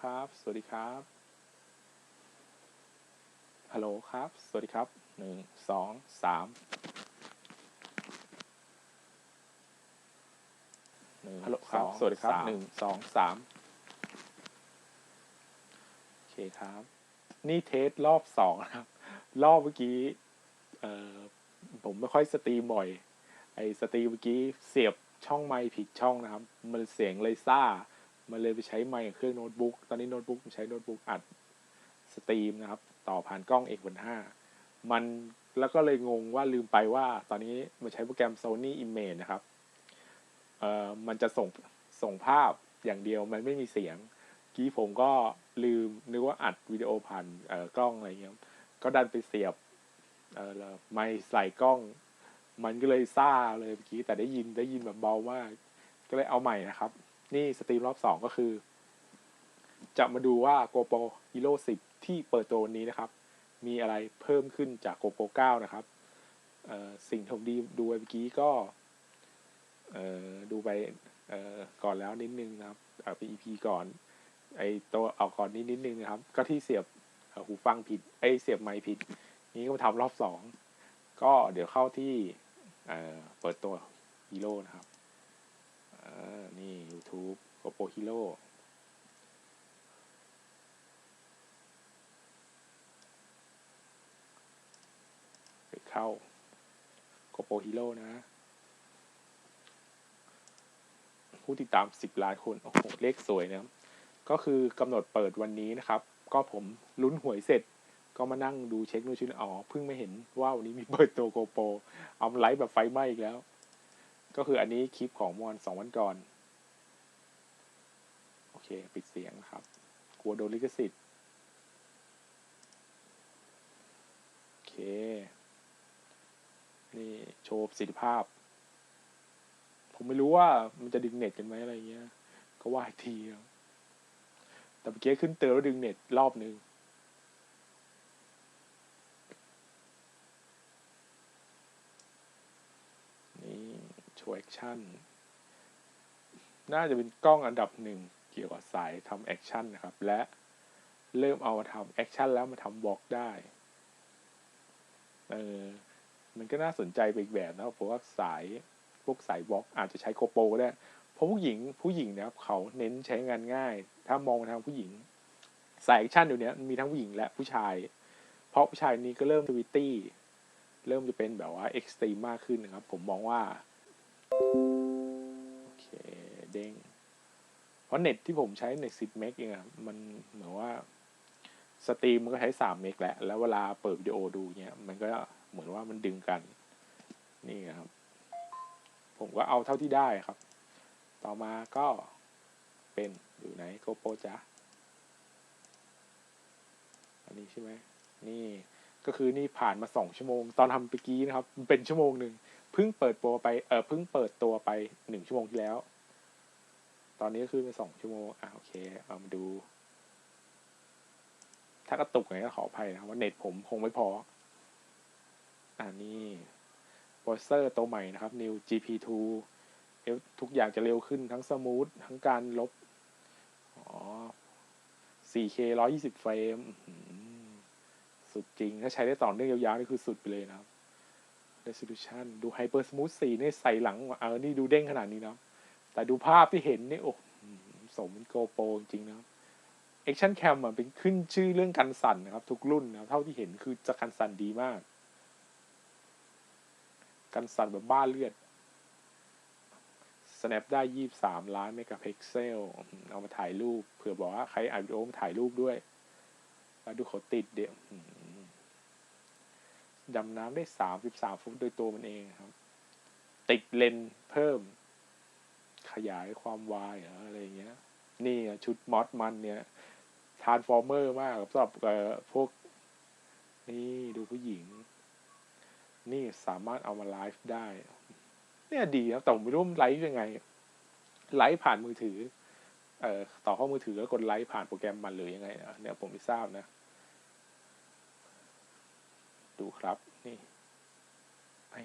ครับ สวัสดีครับ ฮัลโหลครับ สวัสดีครับหนึ่งสองสามหนึ่งฮัลโหลครับ สวัสดีครับหนึ่งสองสามโอเคครับ นี่เทสรอบสองนะครับ รอบเมื่อกี้เอ่อผมไม่ค่อยสตรีมบ่อย ไอ้สตรีมเมื่อกี้เสียบช่องไมค์ผิดช่องนะครับ มันเสียงเลยซ่า มันเลยไปใช้ไมค์เครื่องโน้ตบุ๊กตอนนี้โน้ตบุ๊กใช้โน้ตบุ๊กอัดสตรีมนะครับ ต่อผ่านกล้อง X 1 5มันแล้วก็เลยงงว่าลืมไปว่าตอนนี้มันใช้โปรแกรม Sony Image นะครับเอ่อมันจะส่งส่งภาพอย่างเดียวมันไม่มีเสียงกี้ผมก็ลืมนึกว่าอัดวิดีโอผ่านเอ่อกล้องอะไรเงี้ยก็ดันไปเสียบเอ่อไมค์ใส่กล้อง มันก็เลยซ่าเลยเมื่อกี้แต่ได้ยินได้ยินแบบเบามาก ก็เลยเอาใหม่นะครับ นี่สตรีมรอบสองก็คือ จะมาดูว่า GoPro Hero 10 ที่เปิดตัววันนี้นะครับ มีอะไรเพิ่มขึ้นจาก GoPro 9 นะครับสิ่งที่ผมดีดูไปเมื่อกี้ก็ดูไปก่อนแล้วนิดนึงนะครับเอ่อ EP ก่อนไอตัวเอาก่อนนิดนิดนึงนะครับ ก็ที่เสียบหูฟังผิดไอเสียบไมค์ผิด นี้ก็มาทำรอบสองก็เดี๋ยวเข้าที่เปิดตัวฮีโร่นะครับ ออนี่ YouTube GoPro Hero ไปเข้า GoPro Hero นะ ผู้ติดตาม 10 ล้านคน โอ้โห เลขสวยนะครับ ก็คือกำหนดเปิดวันนี้นะครับ ก็ผมลุ้นหวยเสร็จ ก็มานั่งดูเช็คนู่นชื่ออ๋อ เพิ่งไม่เห็นว่าวันนี้มีเปิดตัวโกโปเอามาไลฟ์แบบไฟไหม้อีกแล้ว ก็คืออันนี้คลิปของมอนสองวันก่อน โอเค ปิดเสียงนะครับ กลัวโดนลิขสิทธิ์ โอเค นี่โชว์ประสิทธิภาพ ผมไม่รู้ว่ามันจะดึงเน็ตกันไหมอะไรเงี้ย ก็ว่าอีกทีแต่เมื่อกี้ขึ้นเตือนว่าดึงเน็ตรอบนึง นี่ โชว์แอคชั่นน่าจะเป็นกล้องอันดับหนึ่งเกี่ยวกับสายทำแอคชั่นนะครับ และเริ่มเอามาทำแอคชั่นแล้วมาทำบล็อกได้เออมันก็น่าสนใจไปอีกแบบนะครับเพราะว่าสายพวกสายบล็อกอาจจะใช้โกโปรก็ได้ เพราะผู้หญิงผู้หญิงนะครับเขาเน้นใช้งานง่าย ถ้ามองทางผู้หญิงสายแอคชั่นเดี๋ยวนี้มีทั้งผู้หญิงและผู้ชาย เพราะผู้ชายนี้ก็เริ่มทวิตตี้เริ่มจะเป็นแบบว่าเอ็กซ์ตรีมมากขึ้นนะครับ ผมมองว่า โอเคเด้งเพราะเน็ตที่ผมใช้เน็ต10เมกเองอะมันเหมือนว่าสตรีมมันก็ใช้3เมกแหละ แล้วเวลาเปิดวิดีโอดูเนี้ยมันก็เหมือนว่ามันดึงกัน นี่ครับ ผมก็เอาเท่าที่ได้ครับ ต่อมาก็เป็นอยู่ไหนโกโปจ้ะอันนี้ใช่ไหมนี่ก็คือนี่ผ่านมาสองชั่วโมง ตอนทำเมื่อกี้นะครับ เป็นชั่วโมงหนึ่ง เพิ่งเปิดตัวไปเออเพิ่งเปิดตัวไปหนึ่งชั่วโมงที่แล้ว ตอนนี้ก็คือเป็นสองชั่วโมงอะโอเคเอามาดู ถ้ากระตุกไงก็ขออภัยนะว่าเน็ตผมคงไม่พอ อ่านี่โปรเซอร์ตัวใหม่นะครับ New GP2 เอทุกอย่างจะเร็วขึ้นทั้งสมูททั้งการลบ อ๋อ 4K 120 เฟรม สุดจริง ถ้าใช้ได้ต่อเนื่องยาวๆ นี่คือสุดไปเลยนะครับ resolution ดู hyper smooth 4นี่ใส่หลังเออนี่ดูเด้งขนาดนี้นะแต่ดูภาพที่เห็นนี่โอ้โหสมเป็นโกโปรจริงนะครับ action cam อะเป็นขึ้นชื่อเรื่องกันสั่นนะครับ ทุกรุ่นนะเท่าที่เห็นคือจะกันสั่นดีมาก กันสั่นแบบบ้าเลือด snap ได้23ล้านเมกะพิกเซล เอามาถ่ายรูป เผื่อบอกว่าใครอัดวิดีโอมาถ่ายรูปด้วยแล้วดูเขาติดเดี๋ยว ดำน้ำได้ 33 ฟุตโดยตัวมันเองครับ ติดเลนเพิ่ม ขยายความวายอะไรอย่างเงี้ย นี่ชุดมอสมันเนี่ยทานฟอร์เมอร์มากสำหรับเอ่อพวก นี่ดูผู้หญิง นี่สามารถเอามาไลฟ์ได้ เนี่ยดีนะแต่ผมไม่รู้มันไลฟ์ยังไง ไลฟ์ผ่านมือถือ เอ่อ ต่อเข้ามือถือแล้วกดไลฟ์ผ่านโปรแกรมมันหรือยังไงเนี่ยผมไม่ทราบนะ ดูครับ นี่ไอ้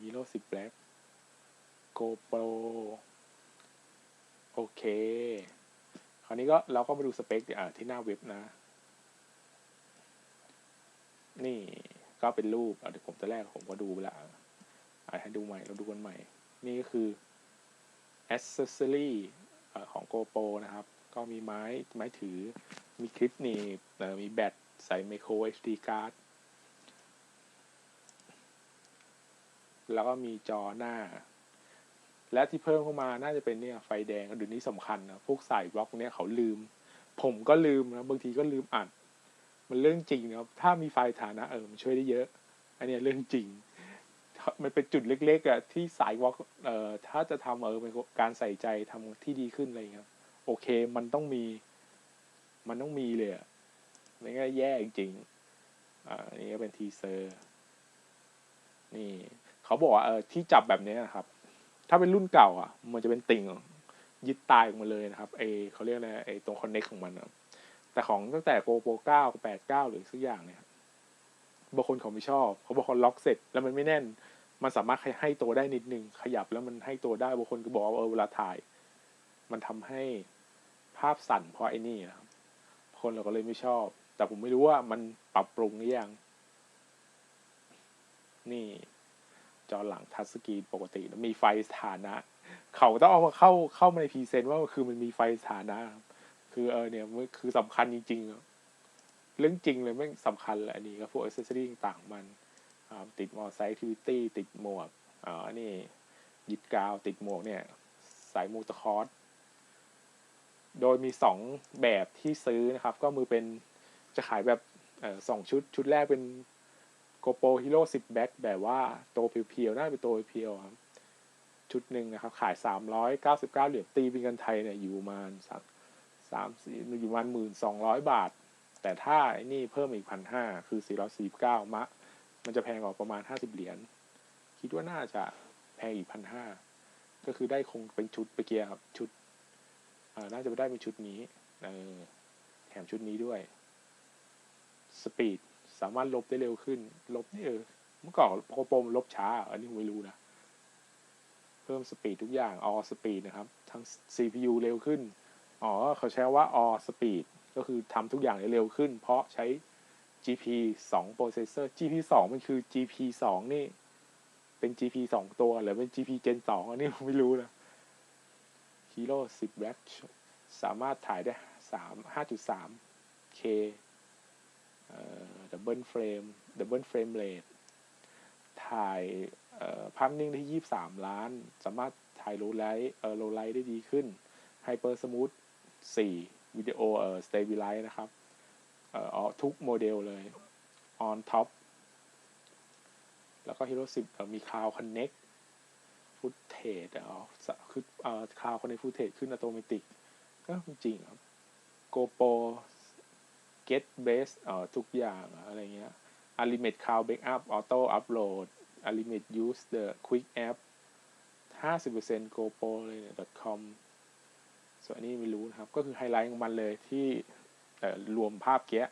ฮีโร่สิบแบล็กโกโปรโอเค คราวนี้ก็เราก็มาดูสเปคอ่าที่หน้าเว็บนะ นี่ก็เป็นรูปเดี๋ยวผมจะแรกผมก็ดูไปละอะให้ดูใหม่เราดูกันใหม่ นี่ก็คือ accessory เอ่ของ GoPro นะครับ ก็มีไม้ไม้ถือมีคลิปหนีบเอ่อมีแบตใส่ micro SD card แล้วก็มีจอหน้า และที่เพิ่มเข้ามาน่าจะเป็นเนี่ยไฟแดงเดี๋ยวนี้สำคัญนะพวกสายบล็อกเนี่ยเขาลืม ผมก็ลืมนะบางทีก็ลืมอัด มันเรื่องจริงนะครับถ้ามีไฟฐานะเออมันช่วยได้เยอะ อันนี้เรื่องจริง มันเป็นจุดเล็กๆอะที่สายวอล์กเอ่อถ้าจะทำเออเป็นการใส่ใจทำที่ดีขึ้นอะไรอย่างเงี้ยครับโอเคมันต้องมี มันต้องมีเลยอะไม่งั้นแย่จริงอ่าอันนี้ก็เป็นทีเซอร์ นี่ เขาบอกว่าเออที่จับแบบนี้นะครับ ถ้าเป็นรุ่นเก่าอะ มันจะเป็นติ่งยึดตายออกมาเลยนะครับเอเขาเรียกอะไรไอตรงคอนเน็กของมันอะแต่ของตั้งแต่ GoPro 9 8 9หรือสักอย่างเนี่ยบางคนเขาไม่ชอบ เขาบอกเขาล็อกเสร็จแล้วมันไม่แน่น มันสามารถให้ตัวได้นิดนึง ขยับแล้วมันให้ตัวได้บางคนก็บอกว่าเออเวลาถ่าย มันทำให้ภาพสั่นเพราะไอ้นี่นะครับ คนเราก็เลยไม่ชอบ แต่ผมไม่รู้ว่ามันปรับปรุงหรือยัง นี่ จอหลังทัชสกรีนปกติมีไฟสถานะ เขาต้องเอามาเข้าเข้ามาในพรีเซนต์ว่าคือมันมีไฟสถานะ คือเออเนี่ยมันคือสำคัญจริงๆอะเรื่องจริงเลยไม่สำคัญเลยอันนี้ก็พวกอิสเซอรี่ต่างๆมันติดมอไซค์ทิวิตี้ติดหมวกอ่าอันนี้หยิดกาวติดหมวกเนี่ยสายมูตคอร์สโดยมีสองแบบที่ซื้อนะครับ ก็มือเป็นจะขายแบบสองชุดชุดแรกเป็น GoPro Hero 10 Back แบบว่าตัวเพียวๆน่าเป็นตัวเพียวครับ ชุดหนึ่งนะครับ ขาย399เก้าสิบเก้าเหรียญตีเป็นเงินไทยเนี่ยอยู่ประมาณสักสามสี่อยู่ประมาณหมื่นสองร้อยบาท แต่ถ้าไอ้นี่เพิ่มอีกพันห้าคือ449มะ มันจะแพงกว่าประมาณ50เหรียญคิดว่าน่าจะแพงอีกพันห้าก็คือได้คงเป็นชุดไปเกียร์ครับชุดน่าจะได้เป็นชุดนี้แถมชุดนี้ด้วยสปีด สามารถลบได้เร็วขึ้น ลบนี่เออเมื่อก่อนโปรโปมลบช้า อันนี้ผมไม่รู้นะ เพิ่มสปีดทุกอย่าง all speed นะครับ ทั้ง CPU เร็วขึ้น อ๋อ เขาใช้ว่า all speed ก็คือทำทุกอย่างได้เร็วขึ้น เพราะใช้ GP 2 processor GP 2มันคือ GP 2นี่ เป็น GP 2 ตัวหรือเป็น GP Gen 2อันนี้ผมไม่รู้นะ Hero 10 Black สามารถถ่ายได้3 5.3K เอ่อ double frame double frame rate ถ่ายภาพนิ่งได้23ล้าน สามารถถ่ายโลไลท์เออโลไลท์ได้ดีขึ้น Hyper Smooth 4วิดีโอเออ Stabilize นะครับเออเอาทุกโมเดลเลย on top แล้วก็ Hero 10 มี Cloud Connect Footage เอ่อคือเออ Cloud Connect Footage ขึ้นอัตโนมัติก็จริงครับ GoPro Get Base เอ่อทุกอย่างอะไรเงี้ย Unlimited Cloud Backup Auto Upload Unlimited Use the Quick App 50% GoPro เลยเนี่ย .com ส่วนอันนี้ไม่รู้นะครับ ก็คือไฮไลท์ของมันเลยที่เอ่อรวมภาพเกี้ย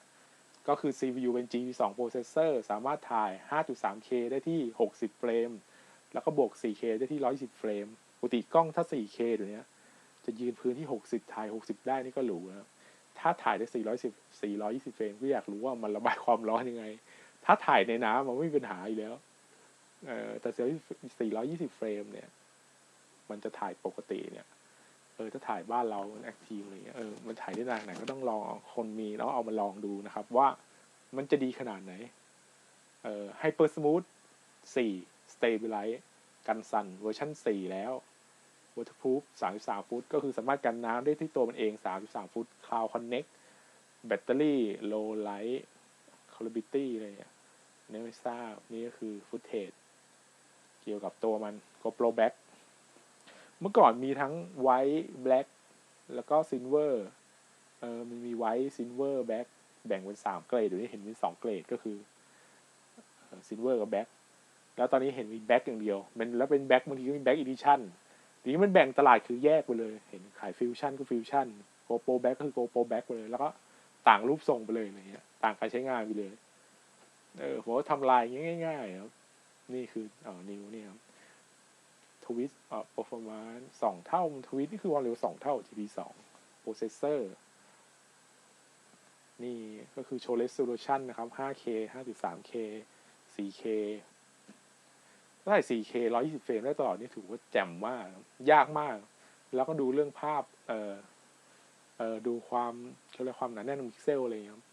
ก็คือ CPU เป็น G2 processor สามารถถ่าย 5.3K ได้ที่ 60 เฟรม แล้วก็บวก 4K ได้ที่ 120 เฟรมปกติกล้องถ้า 4K เดี๋ยวนี้ย จะยืนพื้นที่ 60 ถ่าย 60 ได้นี่ก็หรูนะครับ ถ้าถ่ายได้ 410 420 เฟรมก็อยากรู้ว่ามันระบายความร้อนยังไง ถ้าถ่ายในน้ำมันไม่มีปัญหาอยู่แล้วเอ่อแต่ 420 เฟรมเนี่ย มันจะถ่ายปกติเนี่ย เออถ้าถ่ายบ้านเราแอคทีฟอะไรเงี้ย เออ มันถ่ายได้นานไหนก็ต้องลองคนมีแล้วเอามาลองดูนะครับ ว่ามันจะดีขนาดไหน เอ่อ Hyper Smooth 4 Stabilize กันสั่นเวอร์ชัน4 แล้ว Waterproof 33 ฟุต ก็คือสามารถกันน้ำได้ที่ตัวมันเอง 33 ฟุต Cloud Connect แบตเตอรี่ Low Light Colorability อะไรเนี่ยนี่ไม่ทราบนี่ก็คือ Footage เกี่ยวกับตัวมัน GoPro Black เมื่อก่อนมีทั้ง White Black แล้วก็ Silver เออมันมี White Silver Black แบ่งเป็นสามเกรดเดี๋ยวนี้เห็นเป็นสองเกรดก็คือ Silver กับ Black แล้วตอนนี้เห็นมีแบ็กอย่างเดียว มันแล้วเป็นแบ็กบางทีก็มีแบ็กอีดิชั่น ทีนี้มันแบ่งตลาดคือแยกไปเลย เห็นขายฟิวชั่นก็ฟิวชั่นโกโปรแบ็กก็คือโกโปรแบ็กไปเลย แล้วก็ต่างรูปทรงไปเลยอะไรเงี้ย ต่างการใช้งานไปเลย เออผมว่าทำลายง่ายๆครับ นี่คืออ๋อนิวเนี่ยครับทวิสต์อ่า performance สองเท่าทวิสนี่คือความเร็วสองเท่า GP สองโป processor นี่ก็คือโชว์ resolution นะครับ 5K 5.3K 4K ได้ 4K 120 เฟรมได้ตลอดนี่ถือว่าแจ่มมาก ยากมาก แล้วก็ดูเรื่องภาพ เอ่อ เอ่อ ดูความเขาเรียกความหนาแน่นของพิกเซลอะไรอย่างเงี้ยครับ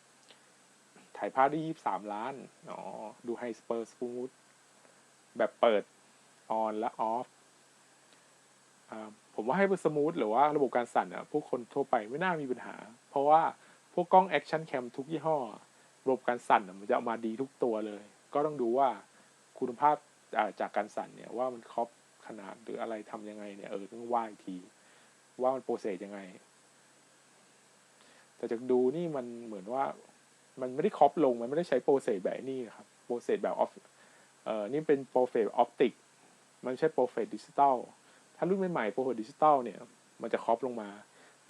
ถ่ายภาพได้ 23 ล้าน อ๋อ ดูไฮสเปอร์สปูดแบบเปิดออนและออฟผมว่าให้เป็นสมูทหรือว่าระบบการสั่นอะ พวกคนทั่วไปไม่น่ามีปัญหา เพราะว่าพวกกล้องแอคชั่นแคมทุกยี่ห้อ ระบบการสั่นมันจะออกมาดีทุกตัวเลย ก็ต้องดูว่าคุณภาพ จากการสั่นเนี่ยว่ามันครอบขนาดหรืออะไรทำยังไงเนี่ยเออต้องว่าอีกทีว่ามันโปรเซสยังไง แต่จากดูนี่มันเหมือนว่า มันไม่ได้ครอปลงมันไม่ได้ใช้โปรเซสแบบนี้ครับโปรเซสแบบออฟเอ่อนี่เป็นโปรเซสออปติกมันใช่โปรเซสดิจิตอลถ้ารุ่นใหม่ๆโปรเซสดิจิตอลเนี่ย มันจะครอปลงมา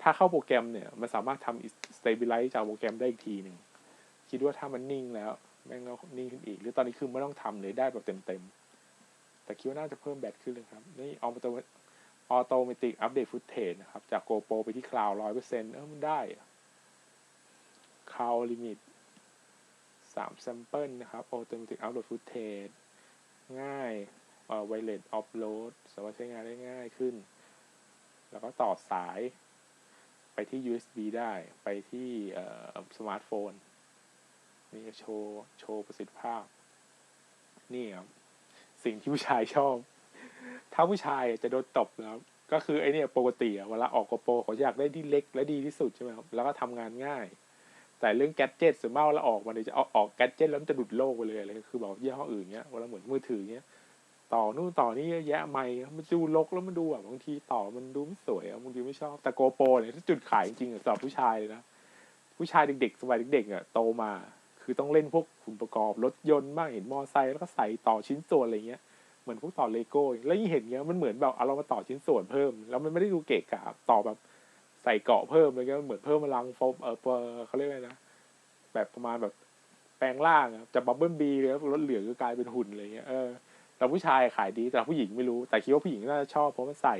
ถ้าเข้าโปรแกรมเนี่ย มันสามารถทำ stabilize จากโปรแกรมได้อีกทีหนึ่งคิดว่าถ้ามันนิ่งแล้วแม่งก็นิ่งขึ้นอีก หรือตอนนี้คือไม่ต้องทำเลยได้แบบเต็มๆ แต่คิดว่าน่าจะเพิ่มแบตขึ้นเลยครับ นี่ออโตออโตเมติกอัปเดตฟุตเทจนะครับ จาก GoPro ไปที่คลาวร้อยเปอร์เซ็นต์เออมันได้คลาวลิมิตสามแซมเปิลนะครับออโตเมติกอัปโหลดฟุตเทจง่ายเอ่อไวเลสออฟโหลดสามารถใช้งานได้ง่ายขึ้น แล้วก็ต่อสายไปที่ USB ได้ไปที่สมาร์ทโฟน นี่โชว์ โชว์ประสิทธิภาพ นี่ครับ สิ่งที่ผู้ชายชอบ ถ้าผู้ชายจะโดนตบนะครับ ก็คือไอเนี่ยปกติเวลาออกกโปรเขาอยากได้ที่เล็กและดีที่สุดใช่ไหมครับแล้วก็ทำงานง่าย แต่เรื่องแกดเจิตส่วนมากเวลาออกมาเนี่ยจะเอาออกแกดเจิตแล้วมันจะดุดโลกไปเลยอะไรคือแบบยี่ห้ออื่นเนี้ยเวลาเหมือนมือถือเนี้ยต่อนู่นต่อนี่เยอะแยะไม่มันดูลกแล้วมันดูแบบบางทีต่อมันดูไม่สวยอะบางทีไม่ชอบแต่โกโปรเนี่ยถ้าจุดขายจริงๆอะสำหรับผู้ชายเลยนะผู้ชายเด็กๆสมัยเด็กๆอะโตมา คือต้องเล่นพวกหุ่นประกอบรถยนต์บ้างเห็นมอไซค์แล้วก็ใส่ต่อชิ้นส่วนอะไรเงี้ยเหมือนพวกต่อเลโก้แล้วยิ่งเห็นเงี้ยมันเหมือนแบบเอาเรามาต่อชิ้นส่วนเพิ่ม แล้วมันไม่ได้ดูเกะกะต่อแบบใส่เกาะเพิ่มอะไรเงี้ยเหมือนเพิ่มพลังโฟมเออเขาเรียกอะไรนะแบบประมาณแบบแปลงร่างอะจากบับเบิลบีเลยรถเหลืองก็กลายเป็นหุ่นอะไรเงี้ยเออแต่ผู้ชายขายดีแต่ผู้หญิงไม่รู้แต่คิดว่าผู้หญิงน่าจะชอบเพราะมันใส่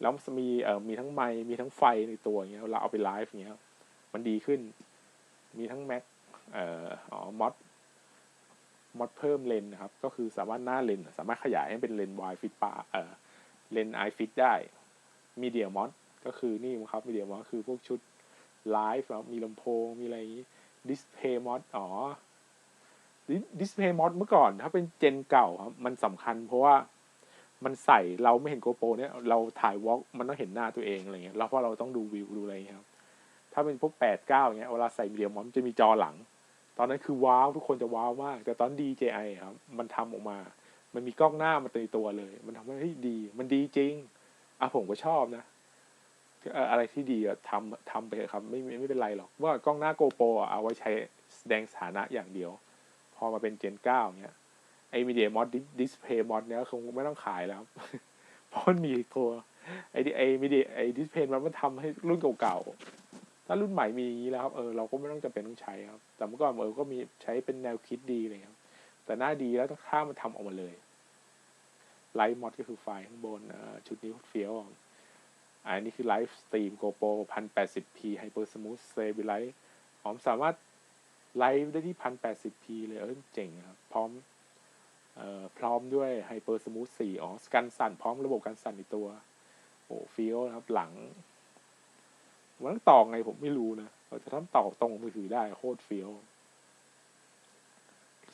แล้วมีเอ่อมีทั้งไมค์มีทั้งไฟในตัวเงี้ยเราเอาไปไลฟ์เงี้ยมันดีขึ้น มีทั้งแม็ก เอ่ออ๋อมอดมอดเพิ่มเลนนะครับ ก็คือสามารถหน้าเลนสามารถขยายให้เป็นเลนวายฟิตปาเอ่อเลนไอฟิตได้มีเดียมอดก็คือนี่ครับมีเดียมอดคือพวกชุดไลฟ์มีลำโพง มีอะไรดิสเพย์มอดอ๋อดิสเพย์มอดเมื่อก่อน ถ้าเป็นเจนเก่าครับ มันสำคัญเพราะว่ามันใส่เราไม่เห็นโกโปรเนี่ยเราถ่ายวอล์กมันต้องเห็นหน้าตัวเองอะไรเงี้ยแล้วเพราะเราต้องดูวิวดูอะไรเงี้ยครับ ถ้าเป็นพวกแปดเก้าเงี้ยเวลาใส่มีเดียมมันจะมีจอหลัง ตอนนั้นคือว้าวทุกคนจะว้าวมาก แต่ตอน DJI ครับมันทำออกมา มันมีกล้องหน้ามาในตัวเลย มันทำให้เฮ้ยดี มันดีจริงอะผมก็ชอบนะอะไรที่ดีอะทำทำไปเถอะครับไม่ไม่ไม่เป็นไรหรอกว่ากล้องหน้าโกโปรเอาไว้ใช้แสดงสถานะอย่างเดียว พอมาเป็นเจนเก้าเนี้ยไอ้มีเดียมอดดิสเพย์มอดเนี้ยคงไม่ต้องขายแล้วเพราะมันมีตัวไอ้ไอ้มีเดียไอ้ดิสเพย์มันมันทำให้รุ่นเก่าๆ ถ้ารุ่นใหม่มีอย่างนี้แล้วครับเออเราก็ไม่ต้องจำเป็นต้องใช้ครับ แต่เมื่อก่อนเออก็มีใช้เป็นแนวคิดดีเลยครับ แต่หน้าดีแล้วถ้ามันทำออกมาเลยไลฟ์มอดก็คือไฟล์ข้างบนอ่อชุดนี้เฟี้ยวอันนี้คือไลฟ์สตรีมโกโปรพันแปดสิบพีไฮเปอร์สมูทเซบิไลท์หอมสามารถไลฟ์ได้ที่พันแปดสิบพีเลยเออเจ๋งครับ พร้อมเอ่อพร้อมด้วยไฮเปอร์สมูทสี่อ๋อกันสั่นพร้อมระบบการสั่นในตัว โอ้ฟีลนะครับหลัง มันต้องต่อไงผมไม่รู้นะเราจะทำต่อตรงมือถือได้โคตรเฟี้ยว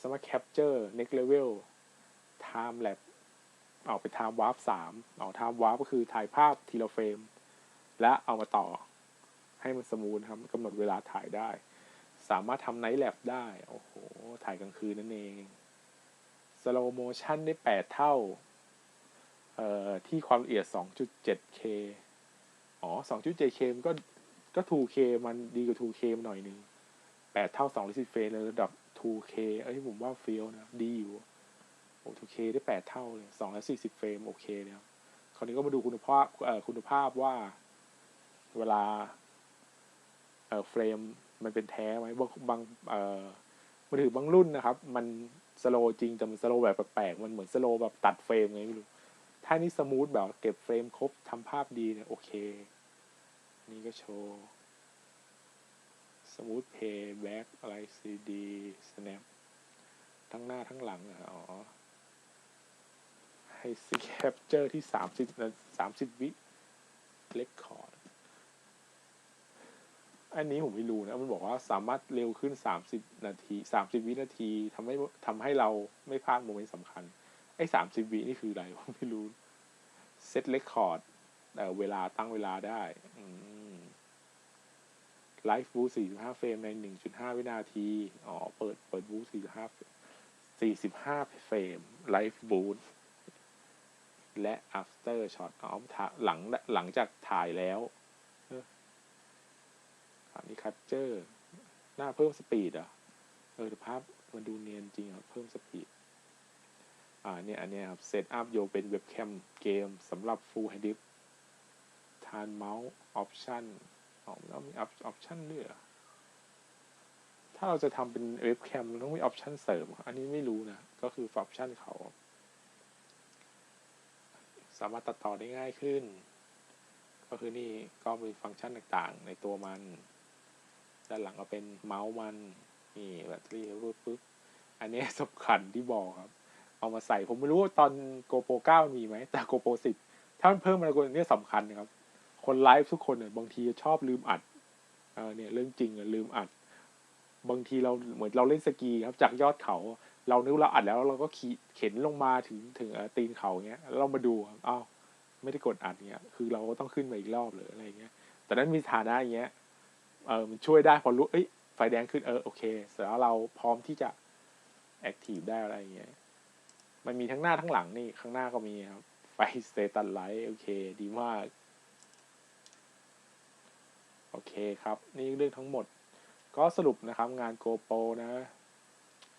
สามารถ capture next level time lapse เอาไป time warp สามเอา time warp ก็คือถ่ายภาพทีละเฟรม และเอามาต่อให้มันสมูทครับกำหนดเวลาถ่ายได้ สามารถทำ night lap ได้ โอ้โห ถ่ายกลางคืนนั่นเอง slow motion ได้แปดเท่า เอ่อ ที่ความละเอียด 2.7K อ๋อ 2.7K มันก็ก็ 2K มันดีกว่า 2K มหน่อยนึง8เท่า210เฟรมในระดับ 2K เอ้ยผมว่าเฟี้ยวนะ ดีอยู่โอ้ 2K ได้8เท่าเลย240เฟรมโอเคเลยครับคราวนี้ก็มาดูคุณภาพเอ่อคุณภาพว่า เวลาเอ่อเฟรมมันเป็นแท้ไหมบางบางเอ่อมือถือบางรุ่นนะครับ มันสโลจริงแต่มันสโลแบบแปลกๆมันเหมือนสโลแบบตัดเฟรมไงไม่รู้ ถ้านี่สมูทแบบเก็บเฟรมครบทำภาพดีเนี่ยโอเค นี่ก็โชว์ Smooth Play Back อะไร CD Snap ทั้งหน้าทั้งหลังอ๋อให้ซีแคปเจอร์ที่สามสิบสามสิบวิเลคคอร์ดอันนี้ผมไม่รู้นะ มันบอกว่าสามารถเร็วขึ้นสามสิบนาทีสามสิบวินาทีทำให้ทำให้เราไม่พลาดโมเมนต์สำคัญ อ้สามสิบวินี่คืออะไรผมไม่รู้เซตเลคคอร์ดเวลาตั้งเวลาได้ไลฟ์บูสี่สิบห้าเฟรมในหนึ่งจุดห้าวินาที อ๋อ เปิดเปิดบูสี่สิบห้าสี่สิบห้าเฟรมไลฟ์บูและ after shot อ๋อถ่าหลังหลังจากถ่ายแล้วอันนี้ capture หน้าเพิ่มสปีดอะ เออภาพมันดูเนียนจริงอะ เพิ่มสปีด อ่าเนี่ยอันเนี้ยครับเซตอัพโยงเป็นเว็บแคมเกมสำหรับ Full HD ทานเมาส์ออปชันอ๋อแล้วมีออปชันด้วยเหรอถ้าเราจะทำเป็นเว็บแคมต้องมีออปชันเสริม อันนี้ไม่รู้นะ ก็คือออปชันเขา สามารถตัดต่อได้ง่ายขึ้น ก็คือนี่ก็มีฟังก์ชันต่างๆ ในตัวมัน ด้านหลังก็เป็นเมาส์มัน นี่แบตเตอรี่รูดปุ๊บ อันนี้สำคัญที่บอกครับ เอามาใส่ ผมไม่รู้ว่าตอน GoPro 9มีไหม แต่ GoPro 10ถ้ามันเพิ่มอะไรกว่านี้สำคัญนะครับ คนไลฟ์ทุกคนเนี่ยบางทีชอบลืมอัดเออเนี่ยเรื่องจริงอะลืมอัด บางทีเราเหมือนเราเล่นสกีครับจากยอดเขา เรานึกเราอัดแล้วเราก็ขี่เข็นลงมาถึงถึงตีนเขาเงี้ยเรามาดูอ้าวไม่ได้กดอัดเงี้ย คือเราก็ต้องขึ้นมาอีกรอบเลยอะไรเงี้ย แต่นั้นมีฐานะอย่างเงี้ยเออมันช่วยได้พอรู้เอ้ยไฟแดงขึ้นเออโอเคเสร็จแล้วเราพร้อมที่จะแอคทีฟได้อะไรเงี้ย มันมีทั้งหน้าทั้งหลังนี่ข้างหน้าก็มีครับไฟสเตตัสไลท์โอเค ดีมาก โอเคครับ นี่เรื่องทั้งหมด ก็สรุปนะครับงาน GoPro นะ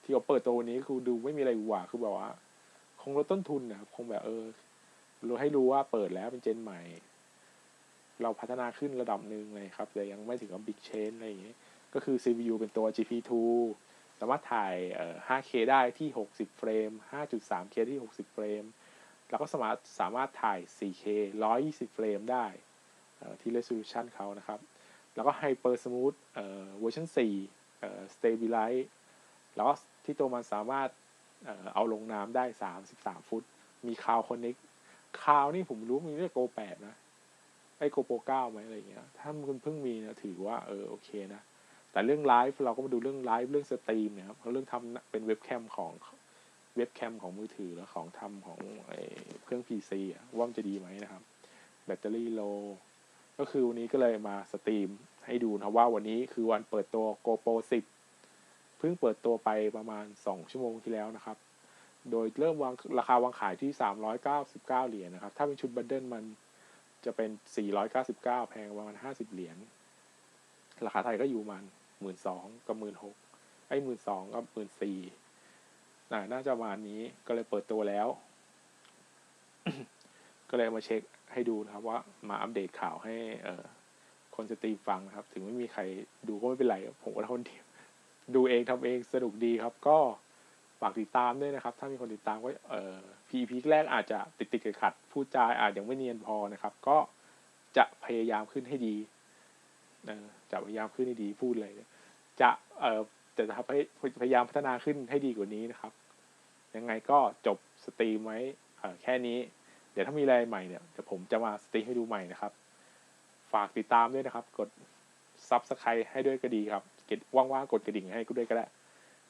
ที่เขาเปิดตัวนี้คือดูไม่มีอะไรหวาคือแบบว่า คงลดต้นทุนนะครับ คงแบบเออรู้ให้รู้ว่าเปิดแล้วเป็นเจนใหม่ เราพัฒนาขึ้นระดับหนึ่งเลยครับ แต่ยังไม่ถึงกับ Big Change อะไรอย่างเงี้ยก็คือ CPU เป็นตัว GP2 สามารถถ่าย 5K ได้ที่ 60 เฟรม 5.3K ที่ 60 เฟรม แล้วก็สามารถสามารถถ่าย 4K 120 เฟรมได้ที่ resolution เขานะครับ แล้วก็ Hyper Smooth เวอร์ชัน4เอ่อ Stabilize แล้วก็ที่ตัวมันสามารถเอาลงน้ำได้ 33 ฟุต มีคาวคอนเน็กคาวนี่ผมรู้มีเรียกโก8นะ ไอ้โกโปร9ไหมอะไรเงี้ย ถ้ามันเพิ่งมีนะถือว่า เออ โอเคนะ แต่เรื่องไลฟ์เราก็มาดูเรื่องไลฟ์เรื่องสตรีมเนี่ยครับเรื่องทำเป็นเว็บแคมของเว็บแคมของมือถือแล้วของทำของเครื่อง PC อะว่ามันจะดีไหมนะครับ แบตเตอรี่โล ก็คือวันนี้ก็เลยมาสตรีมให้ดูนะว่าวันนี้คือวันเปิดตัว GoPro 10 เพิ่งเปิดตัวไปประมาณ 2 ชั่วโมงที่แล้วนะครับ โดยเริ่มวางราคาวางขายที่ 399 เหรียญนะครับ ถ้าเป็นชุดบันเดิลมันจะเป็น 499 แพงประมาณ 50 เหรียญ ราคาไทยก็อยู่มัน หมื่นสองกับหมื่นหกไอ้หมื่นสองกับหมื่นสี่น่าจะประมาณนี้ก็เลยเปิดตัวแล้ว ก็เลยมาเช็คให้ดูนะครับว่ามาอัปเดตข่าวให้เออคนสตรีมฟังนะครับ ถึงไม่มีใครดูก็ไม่เป็นไรผมก็ทนเดียวดูเองทำเองสนุกดีครับ ก็ฝากติดตามด้วยนะครับ ถ้ามีคนติดตามก็เออพีพีแรกอาจจะติดติดขัดๆพูดจาอาจยังไม่เนียนพอนะครับ ก็จะพยายามขึ้นให้ดีจะพยายามขึ้นให้ดีพูดเลย จะเอ่อแต่จะพยพยายามพัฒนาขึ้นให้ดีกว่านี้นะครับ ยังไงก็จบสตรีมไว้เอ่อแค่นี้ เดี๋ยวถ้ามีอะไรใหม่เนี่ยเดี๋ยวผมจะมาสตรีมให้ดูใหม่นะครับ ฝากติดตามด้วยนะครับ กดซับสไครต์ให้ด้วยก็ดีครับกดว่างๆกดกระดิ่งให้ก็ด้วยก็ได้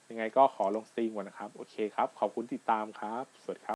ยังไงก็ขอลงสตรีมก่อนนะครับ โอเคครับ ขอบคุณติดตามครับ สวัสดีครับ